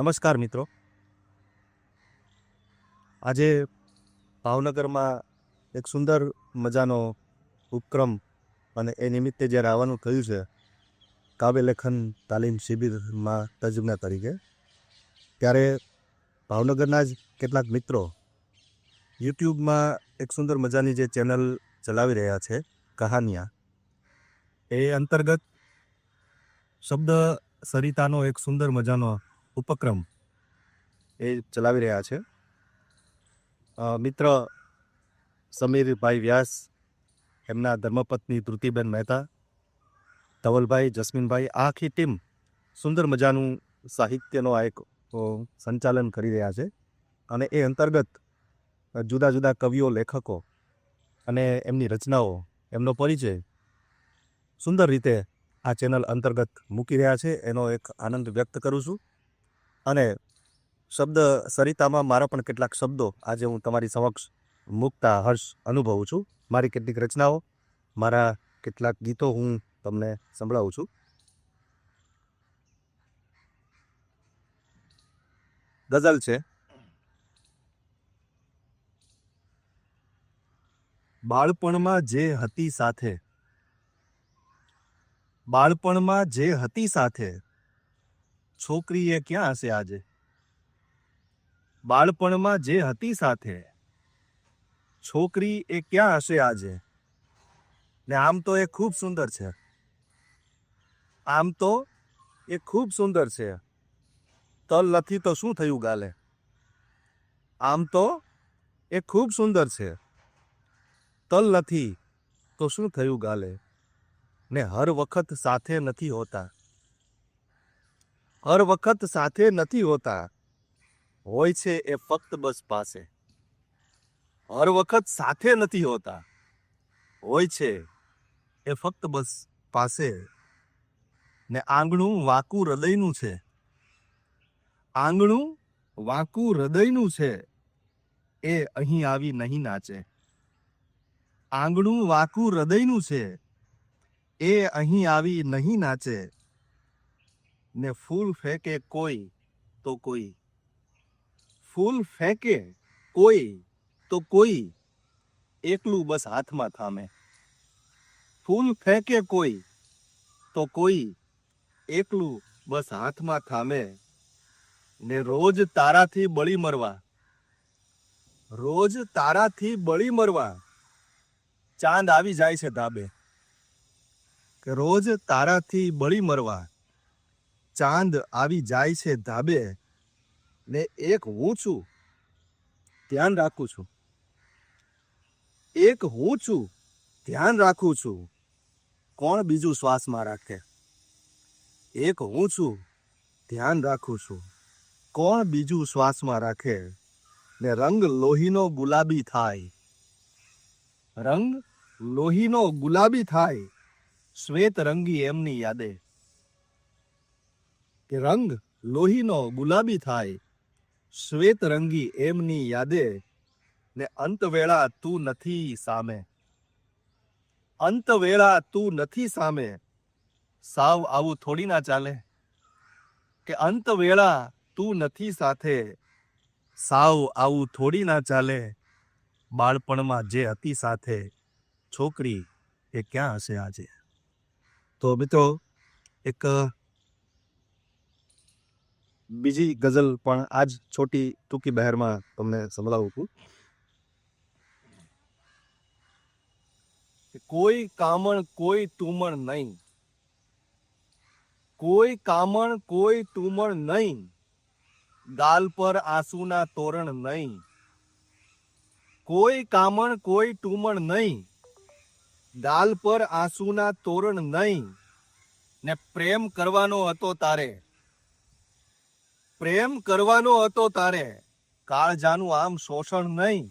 નમસ્કાર મિત્રો. આજે ભાવનગરમાં એક સુંદર મજાનો ઉપક્રમ અને એ નિમિત્તે જ્યારે આવવાનું થયું છે, કાવ્ય લેખન તાલીમ શિબિરમાં તજજ્ઞ તરીકે, ત્યારે ભાવનગરના જ કેટલાક મિત્રો યુટ્યુબમાં એક સુંદર મજાની જે ચેનલ ચલાવી રહ્યા છે, કહાનિયા. એ અંતર્ગત શબ્દ સરિતાનો એક સુંદર મજાનો ઉપક્રમ એ ચલાવી રહ્યા છે. મિત્ર સમીરભાઈ વ્યાસ, એમના ધર્મપત્ની ધૃતિબેન મહેતા, ધવલભાઈ, જસ્મીનભાઈ આખી ટીમ સુંદર મજાનું સાહિત્યનો આ એક સંચાલન કરી રહ્યા છે અને એ અંતર્ગત જુદા જુદા કવિઓ, લેખકો અને એમની રચનાઓ, એમનો પરિચય સુંદર રીતે આ ચેનલ અંતર્ગત મૂકી રહ્યા છે. એનો એક આનંદ વ્યક્ત કરું છું. અને શબ્દ સરિતામાં મારા પણ કેટલાક શબ્દો આજે હું તમારી સમક્ષ મૂકતા હર્ષ અનુભવું છું. મારી કેટલીક રચનાઓ, મારા કેટલાક ગીતો હું તમને સંભળાવું છું. ગઝલ છે. બાળપણમાં જે હતી સાથે. બાળપણમાં જે હતી સાથે. છોકરી એ ક્યાં હશે આજે? બાળપણમાં જે હતી સાથે, છોકરી એ ક્યાં હશે આજે? ને આમ તો એ ખૂબ સુંદર છે. આમ તો એ ખૂબ સુંદર છે. તલ નથી તો શું થયું ગાલે? આમ તો એ ખૂબ સુંદર છે. તલ નથી તો શું થયું ગાલે? ને હર વખત સાથે નથી હોતા. હર વખત સાથે નથી હોતા. હોય છે એ ફક્ત બસ પાસે. હર વખત સાથે નથી હોતા. હોય છે એ ફક્ત બસ પાસે. ને આંગણું વાકું હૃદયનું છે. આંગણું વાકું હૃદયનું છે. એ અહીં આવી નહીં નાચે. આંગણું વાકું હૃદયનું છે. એ અહીં આવી નહીં નાચે. ને ફૂલ ફેંકે કોઈ તો કોઈ. ફૂલ ફેંકે કોઈ તો કોઈ. એકલું બસ હાથમાં થામે. ફૂલ ફેંકે કોઈ તો કોઈ. એકલું બસ હાથમાં થામે. ને રોજ તારાથી બળી મરવા. રોજ તારાથી બળી મરવા. ચાંદ આવી જાય છે ધાબે. કે રોજ તારાથી બળી મરવા. ચાંદ આવી જાય છે ધાબે ને એક હું છું. ધ્યાન રાખું છું. એક હું છું. ધ્યાન રાખું છું. કોણ બીજું શ્વાસમાં રાખે? એક હું છું. ધ્યાન રાખું છું. કોણ બીજું શ્વાસમાં રાખે? ને રંગ લોહીનો ગુલાબી થાય. રંગ લોહીનો ગુલાબી થાય. શ્વેત રંગી એમની યાદે. કે રંગ લોહીનો ગુલાબી થાય. શ્વેત રંગી એમની યાદે ને અંત વેળા તું નથી સામે. અંત વેળા તું નથી સામે. સાવ આવું થોડી ના ચાલે. કે અંત વેળા તું નથી સાથે. સાવ આવું થોડી ના ચાલે. બાળપણમાં જે હતી સાથે. છોકરી એ ક્યાં હશે આજે? તો મિત્રો, એક બીજી ગઝલ પણ આજ છોટી ટૂંકી બહેરમાં તમને સંભળાવું છું. કોઈ કામણ કોઈ તુમણ નહીં. કોઈ કામણ કોઈ તુમણ નહીં. ગાલ પર આંસુના તોરણ નહીં. કોઈ કામણ કોઈ ટૂમણ નહીં. ગાલ પર આંસુના તોરણ નહીં. ને પ્રેમ કરવાનો હતો તારે. પ્રેમ કરવાનો હતો તારે. કાળજાનું આમ શોષણ નહીં.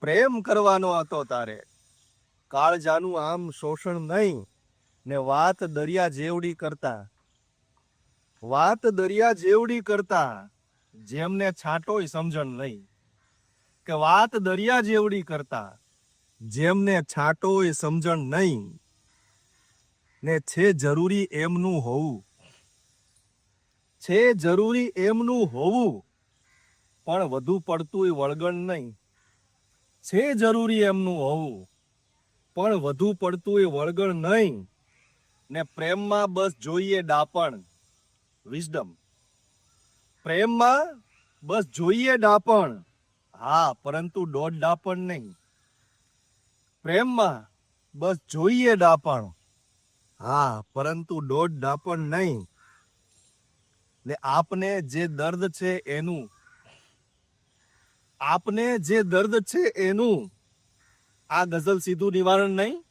પ્રેમ કરવાનો હતો તારે. કાળજાનું આમ શોષણ નહીં. ને વાત દરિયા જેવડી કરતા. વાત દરિયા જેવડી કરતા, જેમને છાંટોય સમજણ નહીં. કે વાત દરિયા જેવડી કરતા, જેમને છાંટોય સમજણ નહીં. ને છે જરૂરી એમનું હોવું. છે જરૂરી એમનું હોવું, પણ વધુ પડતું વળગણ નહીં. છે જરૂરી એમનું હોવું, પણ વધુ પડતું વળગણ નહીં. ને પ્રેમમાં બસ જોઈએ ડાપણ વિઝડમ પ્રેમમાં બસ જોઈએ ડાપણ, હા, પરંતુ દોઢ ડાપણ નહીં. પ્રેમમાં બસ જોઈએ ડાપણ, હા, પરંતુ દોઢ ડાપણ નહીં. ને આપને જે દર્દ છે એનું, આપને જે દર્દ છે એનું, આ ગઝલ સીધું નિવારણ નહીં.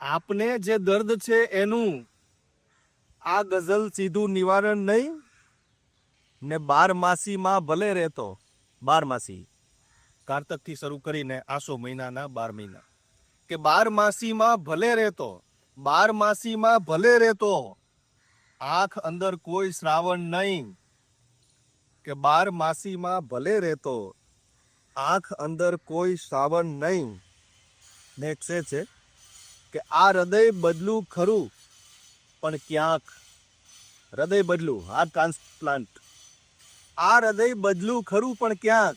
આપને જે દર્દ છે એનું, આ ગઝલ સીધું નિવારણ નહીં. ને બાર માસીમાં ભલે રહેતો, બાર માસી, કારતકથી શરૂ કરીને આસો મહિનાના બાર મહિના, કે બાર માસીમાં ભલે રહેતો, બાર માસીમાં ભલે રહેતો આંખ અંદર કોઈ શ્રાવણ નહીં કે બાર માસીમાં ભલે રહેતો, આંખ અંદર કોઈ શ્રાવણ નહીં. નેક્સ્ટ એ છે કે આ હૃદય બદલું ખરું, પણ ક્યાંક? હૃદય બદલું હાર્ટ ટ્રાન્સપ્લાન્ટ આ હૃદય બદલું ખરું, પણ ક્યાંક?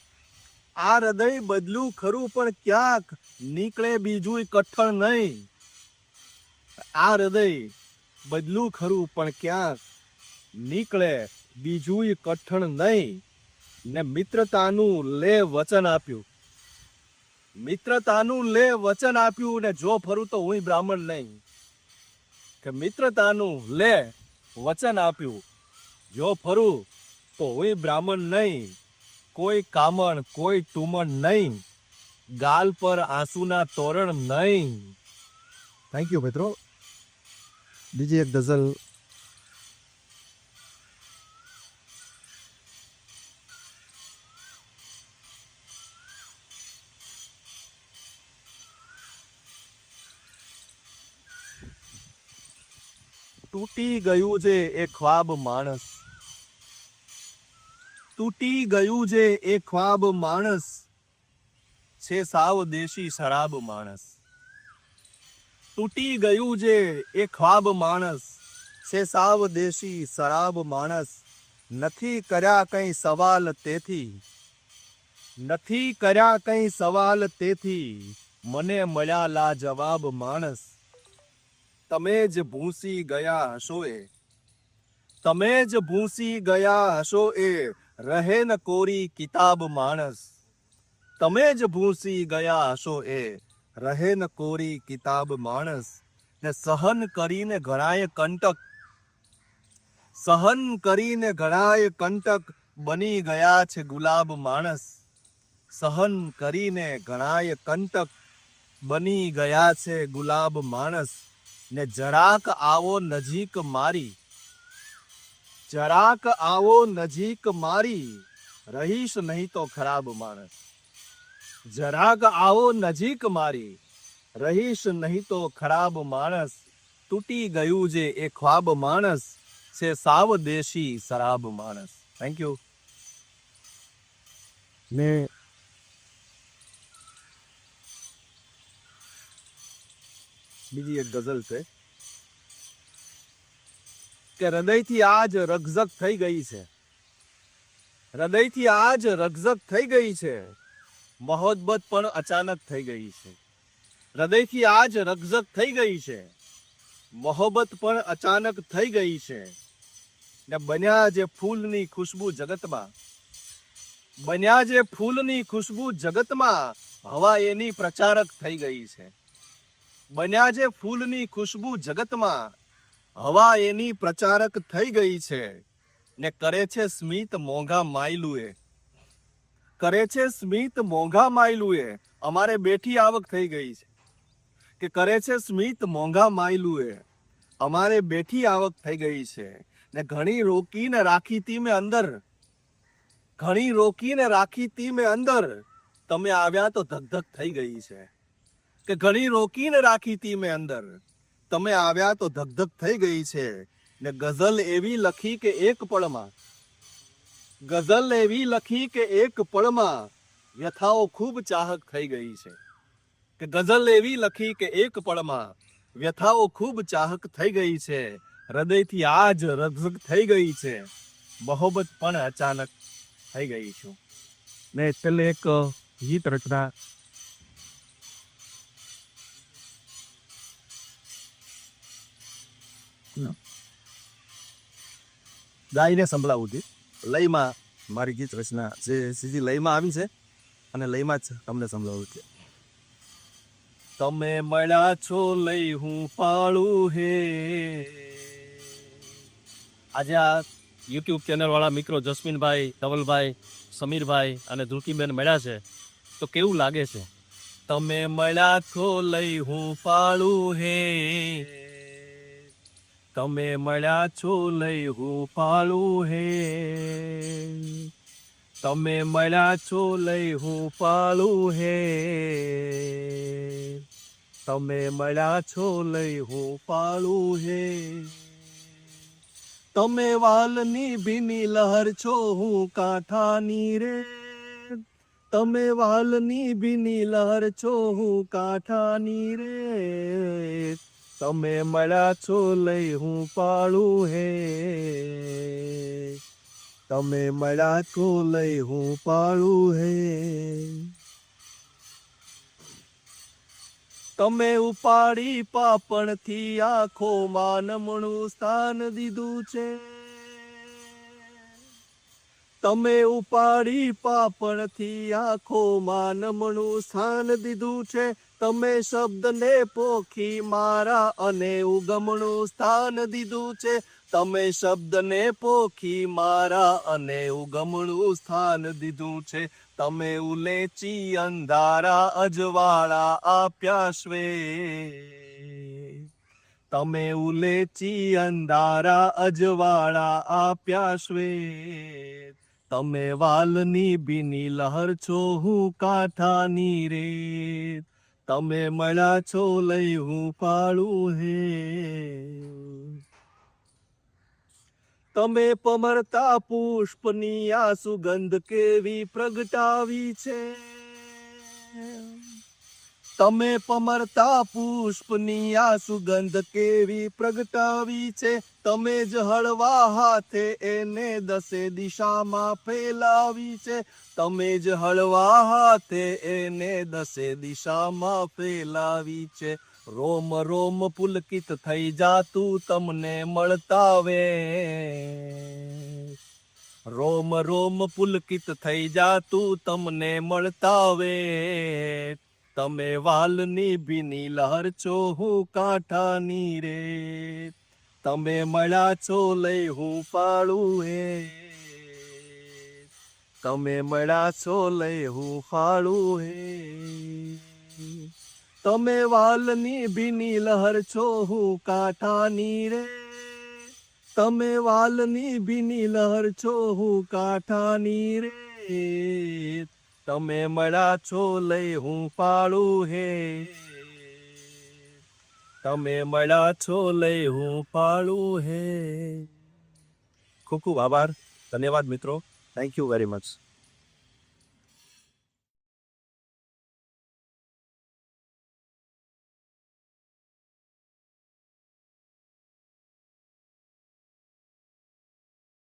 આ હૃદય બદલું ખરું, પણ ક્યાંક? નીકળે બીજું કઠણ નહીં. આ હૃદય બદલું ખરું, પણ ક્યાંક નીકળે બીજું કઠણ નહીં. ને મિત્રતાનું લે વચન આપ્યું. મિત્રતાનું લે વચન આપ્યું ને જો ફરું તો હું બ્રાહ્મણ નહીં. કે મિત્રતાનું લે વચન આપ્યું. જો ફરું તો હું બ્રાહ્મણ નહીં. કોઈ કામણ, કોઈ ટુમણ નહીં. ગાલ પર આંસુના તોરણ નહીં. થેન્ક યુ મિત્રો. બીજી એક ગઝલ તૂટી ગયું છે એ ખ્વાબ માણસ તૂટી ગયું છે એ ખ્વાબ માણસ છે સાવ દેશી શરાબ માણસ તૂટી ગયું છે એ ખ્વાબ માણસ. છે સાવ દેશી શરાબ માણસ. નથી કર્યા કંઈ સવાલ તેથી. નથી કર્યા કંઈ સવાલ તેથી. મને મળ્યા લા જવાબ માણસ. તમે જ ભૂંસી ગયા હશો એ તમે જ ભૂંસી ગયા હશો એ રહે ન કોરી કિતાબ માણસ. તમે જ ભૂંસી ગયા હશો એ રહે ન કોરી કિતાબ માણસ. ને સહન કરીને ઘણાય કંટક. સહન કરીને ઘણાય કંટક બની ગયા છે ગુલાબ માણસ. સહન કરીને ઘણાય કંટક બની ગયા છે ગુલાબ માણસ. ને જરાક આવો નજીક મારી. જરાક આવો નજીક મારી. રહીશ નહીં તો ખરાબ માણસ. જરાક આવો નજીક મારી. રહીશ નહીં તો ખરાબ માણસ. તૂટી ગયું જે એ ખ્વાબ માણસ. છે સાવ દેશી શરાબ માણસ. થેન્ક યુ ને બીજી એક ગઝલ છે. કે હૃદયથી આજ રગઝગ થઈ ગઈ છે. હૃદયથી આજ રગઝગ થઈ ગઈ છે. મોહબ્બત પણ અચાનક થઈ ગઈ છે. હૃદયથી આજ રગઝગ થઈ ગઈ છે. મોહબ્બત પણ અચાનક થઈ ગઈ છે. ને બન્યા જે ફૂલની ખુશ્બુ જગતમાં, બન્યા જે ફૂલની ખુશ્બુ જગતમાં હવા એની પ્રચારક થઈ ગઈ છે. બન્યા જે ફૂલની ખુશ્બુ જગતમાં હવા એની પ્રચારક થઈ ગઈ છે. ને કરે છે સ્મિત મોંઘા માયલુએ. કરે છે સ્મિત મોંઘા માયલુએ. અમારે બેઠી આવક થઈ ગઈ છે. કે કરે છે સ્મિત મોંઘા માયલુએ. અમારે બેઠી આવક થઈ ગઈ છે. ને ઘણી રોકીને રાખી તી મેં અંદર. ઘણી રોકીને રાખી તી મેં અંદર. તમે આવ્યા તો ધક ધક થઈ ગઈ છે. કે ઘણી રોકીને રાખી તી મેં અંદર. તમે આવ્યા તો ધકધક થઈ ગઈ છે. ને ગઝલ એવી લખી કે એક પળમાં ગઝલ એવી લખી કે એક પળમાં વ્યથાઓ ખૂબ ચાહક થઈ ગઈ છે. કે ગઝલ એવી લખી કે એક પળમાં વ્યથાઓ ખૂબ ચાહક થઈ ગઈ છે. હૃદયથી આજ રગઝગ થઈ ગઈ છે. મોહબ્બત પણ અચાનક થઈ ગઈ છું. ને છેલ્લે એક ગીત રચના. ગાઈને સંભળાવું છું લયમાં મારી ગીત રચના જે સીધી લયમાં આવી છે અને લયમાં જ તમને સંભળાવું છે. તમે મળ્યા છો લઈ હું પાળું હે. આજે આ યુટ્યુબ ચેનલ વાળા મિત્રો જસ્મીનભાઈ, ધવલભાઈ, સમીરભાઈ અને ધ્રુકીબેન મળ્યા છે. તો કેવું લાગે છે? તમે મળ્યા છો લઈ હું પાળું હે. તમે મળ્યા છો લઈ હું પાળું હે. તમે મળ્યા છો લઈ હું પાળું હે. તમે મળ્યા છો લઈ હું પાળું હે. તમે વાલની ભીની લહર છો, હું કાંઠાની રે. તમે વાલની ભીની લહર છો, હું કાંઠાની રે. તમે મળ્યા છો લઈ હું પાળું હે. તમે મળ્યા છો લઈ હું પાળું હે. તમે ઉપાડી પાપણથી આખો માનમણું સ્થાન દીધું છે. તમે ઉપાડી પાપણથી આખો માનમણું સ્થાન દીધું છે. તમે શબ્દને પોખી મારા અને ઉગમણું સ્થાન દીધું છે. તમે શબ્દને પોખી મારા અને ઉગમણું સ્થાન દીધું છે. તમે ઉલેચી અંધારા અજવાળા આપ્યા શ્વે. તમે ઉલેચી અંધારા અજવાળા આપ્યા શ્વે. તમે વાલની બીની લહર છો, હું કાંઠાની રે તમે મળ્યા છો, લઈ હું પાળું હે. તમે પમરતા પુષ્પની આ સુગંધ કેવી પ્રગટાવી છે? તમે પમરતા પુષ્પની આ સુગંધ કેવી પ્રગટાવી છે? તમે જ હળવા હાથે એને દસે દિશામાં ફેલાવી છે. તમે જ હળવા હાથે એને દસે દિશામાં ફેલાવી છે. રોમ રોમ પુલકિત થઈ જાતું તમને મળતા વે રોમ રોમ પુલકિત થઈ જાતું તમને મળતા વે તમે વાલની ભીની લહર છો હું કાંઠાની રે તમે મળ્યા છો લઈ હું પાળું હે તમે મળ્યા છો લઈ હું ફાળું હે તમે વાલની ભીની લહર છો હું કાંઠાની રે તમે વાલની ભીની લહર છો હું કાંઠાની રે તમે મળ્યા છો લઈ હું પાડું હે. તમે મળ્યા છો લઈ હું પાડું હે. ખૂબ ખૂબ આભાર. ધન્યવાદ મિત્રો. Thank you very much